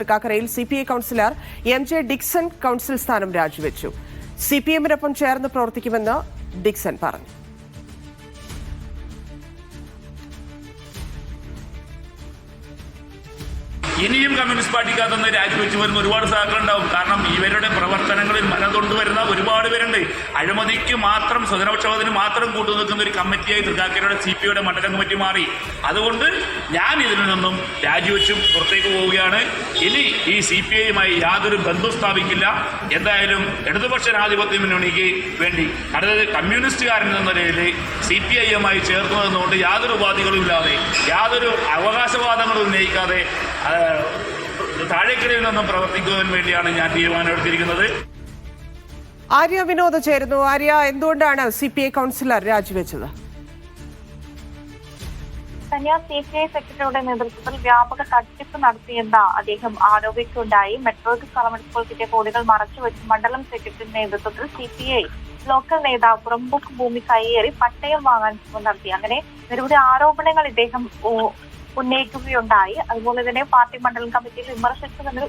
തൃക്കാക്കരയിൽ C P I councillor M J Dixon council സ്ഥാനം രാജിവെച്ചു. സി പി എമ്മിനൊപ്പം ചേർന്ന് പ്രവർത്തിക്കുമെന്ന് ഡിക്സൺ പറഞ്ഞു. ഇനിയും കമ്മ്യൂണിസ്റ്റ് പാർട്ടിക്കകത്ത് നിന്ന് രാജിവെച്ച് വരുന്ന ഒരുപാട് സഹാക്കളുണ്ടാവും കാരണം ഇവരുടെ പ്രവർത്തനങ്ങളിൽ മനതൊണ്ട് വരുന്ന ഒരുപാട് പേരുണ്ട്. അഴിമതിക്ക് മാത്രം സ്വജനപക്ഷപാതത്തിന് മാത്രം കൂട്ടു നിൽക്കുന്ന ഒരു കമ്മിറ്റിയായി തൃക്കാക്കരയുടെ സി പി ഐയുടെ മണ്ഡലം കമ്മിറ്റി മാറി. അതുകൊണ്ട് ഞാൻ ഇതിൽ നിന്നും രാജിവെച്ചും പുറത്തേക്ക് പോവുകയാണ്. ഇനി ഈ സി പി ഐയുമായി യാതൊരു ബന്ധവും സ്ഥാപിക്കില്ല. എന്തായാലും ഇടതുപക്ഷ ജനാധിപത്യ മുന്നണിക്ക് വേണ്ടി അടുത്തത് കമ്മ്യൂണിസ്റ്റുകാരൻ എന്ന നിലയിൽ സി പി ഐയുമായി ചേർന്ന് യാതൊരു ഉപാധികളും ഇല്ലാതെ യാതൊരു അവകാശവാദങ്ങളും ഉന്നയിക്കാതെ താഴേക്കരയിൽ നിന്നും പ്രവർത്തിക്കുന്നതിന് വേണ്ടിയാണ് ഞാൻ തീരുമാനമെടുത്തിരിക്കുന്നത് ആര്യ വിനോദ് ചേരുന്നു. ആര്യ എന്തുകൊണ്ടാണ് സി പി ഐ കൗൺസിലർ രാജിവെച്ചത്? കന്യാ സി പി ഐ സെക്രട്ടറിയുടെ നേതൃത്വത്തിൽ വ്യാപക തട്ടിപ്പ് നടത്തിയെന്ന അദ്ദേഹം ആരോപിക്കുകയുണ്ടായി. മെട്രോയ്ക്ക് സ്ഥലമെടുപ്പോൾ കിട്ടിയ കോടികൾ മറച്ചുവെച്ച് മണ്ഡലം സെക്രട്ടറി നേതൃത്വത്തിൽ സി പി ഐ ലോക്കൽ നേതാവ് പുറംബുക്ക് ഭൂമി കൈയേറി പട്ടയം വാങ്ങാൻ ശ്രമം നടത്തി. അങ്ങനെ നിരവധി ആരോപണങ്ങൾ ഇദ്ദേഹം ഉന്നയിക്കുകയുണ്ടായി. അതുപോലെ തന്നെ പാർട്ടി മണ്ഡലം കമ്മിറ്റിയിൽ വിമർശിച്ചതിനെ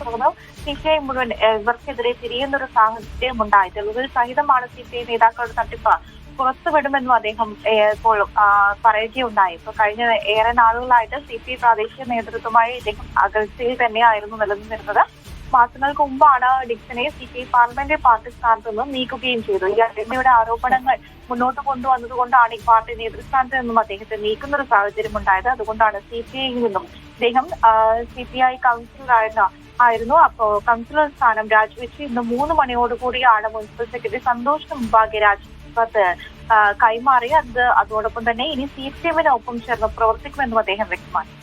തുടർന്ന് സി പി ഐ മുഴുവൻ ഇവർക്കെതിരെ തിരിയുന്ന ഒരു സാഹചര്യം ഉണ്ടായി തെളിവുകൾ സഹിതമാണ് സി പി ഐ നേതാക്കളുടെ തട്ടിപ്പ് പുറത്തുവിടുമെന്നും അദ്ദേഹം ഇപ്പോൾ പറയുകയുണ്ടായി. ഇപ്പൊ കഴിഞ്ഞ ഏറെ നാളുകളായിട്ട് സി പി ഐ പ്രാദേശിക നേതൃത്വമായി ഇദ്ദേഹം അകൽച്ചയിൽ തന്നെയായിരുന്നു നിലനിന്നിരുന്നത്. മാസങ്ങൾക്ക് മുമ്പാണ് ഡിക്സനെ C P I parliamentary party സ്ഥാനത്ത് നിന്ന് നീക്കുകയും ചെയ്തു. ഈ അഴിമതിയുടെ ആരോപണങ്ങൾ മുന്നോട്ട് കൊണ്ടുവന്നതുകൊണ്ടാണ് ഈ പാർട്ടി നേതൃസ്ഥാനത്ത് നിന്നും അദ്ദേഹത്തെ നീക്കുന്ന ഒരു സാഹചര്യം ഉണ്ടായത്. അതുകൊണ്ടാണ് സി പി ഐയിൽ നിന്നും അദ്ദേഹം സി പി ഐ കൗൺസിലറായിരുന്ന ആയിരുന്നു അപ്പോ കൗൺസിലർ സ്ഥാനം രാജിവെച്ച് ഇന്ന് മൂന്ന് മണിയോടുകൂടിയാണ് മുനിസിപ്പൽ സെക്രട്ടറി സന്തോഷിന് മുമ്പാകെ രാജിക്കത്ത് ആ, കൈമാറി. അത് അതോടൊപ്പം തന്നെ ഇനി സി പി എമ്മിനൊപ്പം ചേർന്ന് പ്രവർത്തിക്കുമെന്നും അദ്ദേഹം വ്യക്തമാക്കി.